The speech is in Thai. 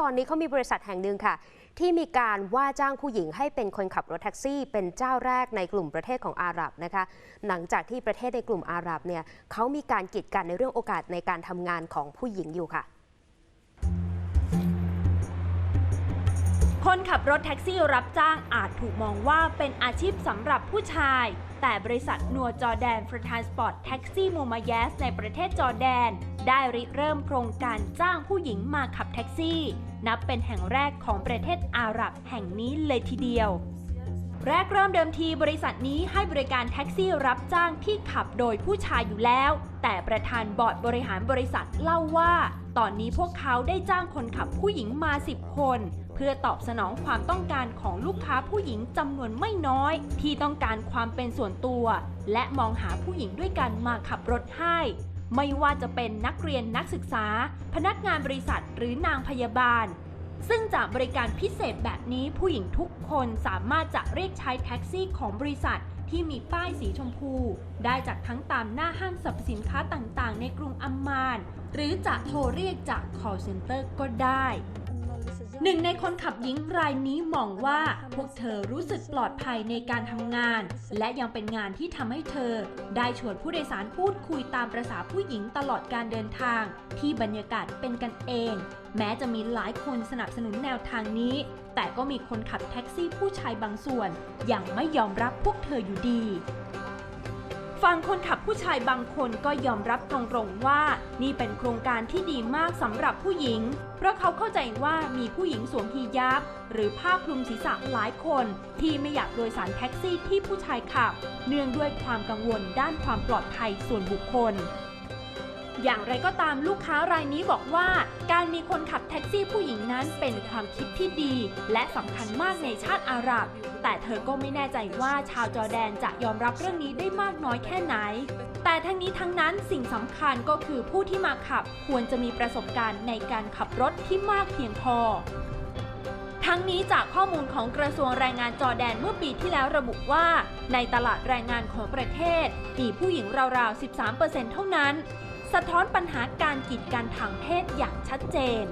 ตอนนี้เขามีบริษัทแห่งหนึ่งค่ะ ที่มีการว่าจ้างผู้หญิงให้เป็นคนขับรถแท็กซี่ เป็นเจ้าแรกในกลุ่มประเทศของอาหรับนะคะ หลังจากที่ประเทศในกลุ่มอาหรับเนี่ยเขามีการกีดกันในเรื่องโอกาสในการทำงานของผู้หญิงอยู่ค่ะ คนขับรถแท็กซี่รับจ้างอาจถูกมองว่าเป็นอาชีพสำหรับผู้ชาย แต่บริษัทนัวจอแดนฟรทานสปอร์ตแท็กซี่มูมาเยสในประเทศจอร์แดน ได้ริเริ่มโครงการจ้างผู้หญิงมาขับแท็กซี่ นับเป็นแห่งแรกของประเทศอาหรับแห่งนี้เลยทีเดียวแรกเริ่มเดิมทีบริษัทนี้ให้บริการแท็กซี่รับจ้างที่ขับโดยผู้ชายอยู่แล้ว แต่ประธานบอร์ดบริหารบริษัทเล่าว่า ตอนนี้พวกเขาได้จ้างคนขับผู้หญิงมา 10 คน เพื่อตอบสนองความต้องการของลูกค้าผู้หญิงจำนวนไม่น้อย ที่ต้องการความเป็นส่วนตัว และมองหาผู้หญิงด้วยกันมาขับรถให้ ไม่ว่าจะเป็นนักเรียนนักศึกษา พนักงานบริษัทหรือนางพยาบาล ซึ่งจากบริการพิเศษแบบนี้ผู้หญิงทุกคนสามารถจะเรียกใช้แท็กซี่ของบริษัทที่มีป้ายสีชมพู ได้จากทั้งตามหน้าห้างสรรพสินค้าต่างๆ ในกรุงอัมมาน หรือจะโทรเรียกจาก call center ก็ได้ หนึ่งในคนขับหญิงรายนี้มองว่าพวกเธอรู้สึกปลอดภัยในการทำงาน และยังเป็นงานที่ทำให้เธอ ได้ชวนผู้โดยสารพูดคุยตามประษาผู้หญิงตลอดการเดินทาง ที่บรรยากาศเป็นกันเอง แม้จะมีหลายคนสนับสนุนแนวทางนี้ แต่ก็มีคนขับแท็กซี่ผู้ชายบางส่วน ยังไม่ยอมรับพวกเธออยู่ดี ฝั่งคนขับผู้ชายบางคนก็ยอมรับตรงๆว่า นี่เป็นโครงการที่ดีมากสำหรับผู้หญิง เพราะเขาเข้าใจว่ามีผู้หญิงสวมฮีญาบ หรือผ้าคลุมศีรษะหลายคน ที่ไม่อยากโดยสารแท็กซี่ที่ผู้ชายขับ เนื่องด้วยความกังวลด้านความปลอดภัยส่วนบุคคลอย่างไรก็ตามลูกค้ารายนี้บอกว่า การมีคนขับแท็กซี่ผู้หญิงนั้นเป็นความคิดที่ดี และสำคัญมากในชาติอาหรับ แต่เธอก็ไม่แน่ใจว่าชาวจอแดนจะยอมรับเรื่องนี้ได้มากน้อยแค่ไหน แต่ทั้งนี้ทั้งนั้นสิ่งสำคัญก็คือผู้ที่มาขับควรจะมีประสบการณ์ในการขับรถที่มากเพียงพอทั้งนี้จากข้อมูลของกระทรวงแรงงานจอแดนเมื่อปีที่แล้วระบุว่า ในตลาดแรงงานของประเทศ มีผู้หญิงราวๆ 13%เท่านั้น สะท้อนปัญหาการกีดกันทางเพศอย่างชัดเจน